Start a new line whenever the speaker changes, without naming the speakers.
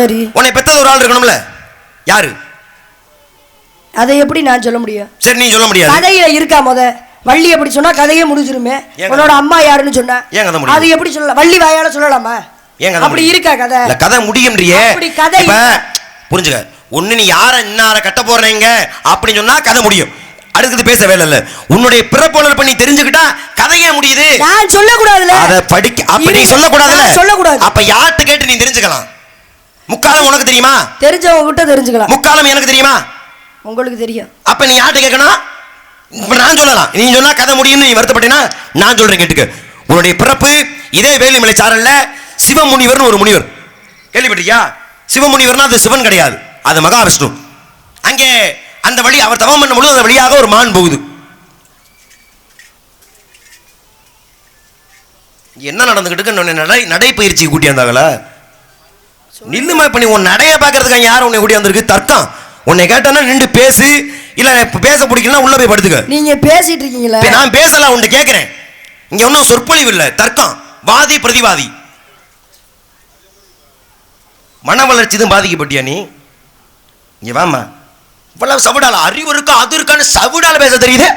சரி.
உன்னை பெத்தது ஒரு ஆள் இருக்கணும்ல? யாரு?
அதை எப்படி நான் சொல்ல முடியும்?
சரி நீ சொல்ல முடியாது.
கதையில இருக்கா முத? வள்ளி எப்படி சொன்னா கதையே முடிஞ்சிருமே. உன்னோட அம்மா யாருன்னு சொன்னா? அது எப்படி சொல்லலாம்? வள்ளி வாயால சொல்லலாமா? அப்படி? இருக்கா கதை?
கதை முடியும்ன்றியே.
அப்படி கதை
இப்ப புரிஞ்சுக்க. ஒண்ணு நீ யார இன்னார கட்ட போறீங்க அப்படின்னு சொன்னா கதை முடியும். அடுத்தது பேச வேலை இல்ல. உன்னுடைய பிறப்போலர் பண்ணி தெரிஞ்சுக்கிட்டா கதையே முடியுது.
நான் சொல்லக்கூடாதுல
அத படிக்க அப்ப நீ
இரு.
சொல்லக்கூடாதுல
நான் சொல்லக்கூடாது.
அப்ப யார்கிட்ட கேட்டு நீ தெரிஞ்சுக்கலாம்? முக்காலம் உனக்கு தெரியுமா?
தெரிஞ்சவங்க கிட்ட தெரிஞ்சுக்கலாம்.
முக்காலம் எனக்கு தெரியுமா?
உங்களுக்கு தெரியும்.
அப்ப நீ யார்கிட்ட கேட்கணும்? நான் சொல்லலாம். நீ சொன்னா கதை முடியும்னு நீ வருத்தப்பட்டீங்கன்னா நான் சொல்றேன் கேட்டுக்க. உன்னுடைய பிறப்பு இதே வேலுமலை சாரல்ல சிவமுனிவர்னு ஒரு முனிவர். கேள்விப்பட்டியா சிவமுனிவர்னா அது சிவன் கிடையாது. அது மகாவிஷ்ணு. அங்கே அந்த வழி அவர் தவம் பண்ணும் பொழுது அந்த வழியாக ஒரு மான் போகுது. என்ன நடந்துகிட்டு இருக்கு? நடை நடைப்பயிற்சி கூட்டி வந்தாங்களா நில்லுமா இப்ப நீ உன் நடைய பார்க்கறதுக்கு யாரும் உன்னை கூட்டி வந்திருக்கு? தர்க்கம். உன்னை கேட்டனா நின்று பேசு. இல்ல பேச பிடிக்கலன்னா உள்ள போய் படுத்துக்க.
நீங்க பேசிட்டு இருக்கீங்களா?
நான் பேசல உன்னை கேட்கிறேன் இங்க ஒன்றும் சொற்பொழிவு இல்ல. தர்க்கம். வாதி பிரதிவாதி. மன வளர்ச்சி தான் பாதிக்கப்பட்டியா நீ? இங்க வாமா இவ்வளவு சவுடால அறிவு இருக்கா அது இருக்கான்னு சவுடால பேச தெரியுது.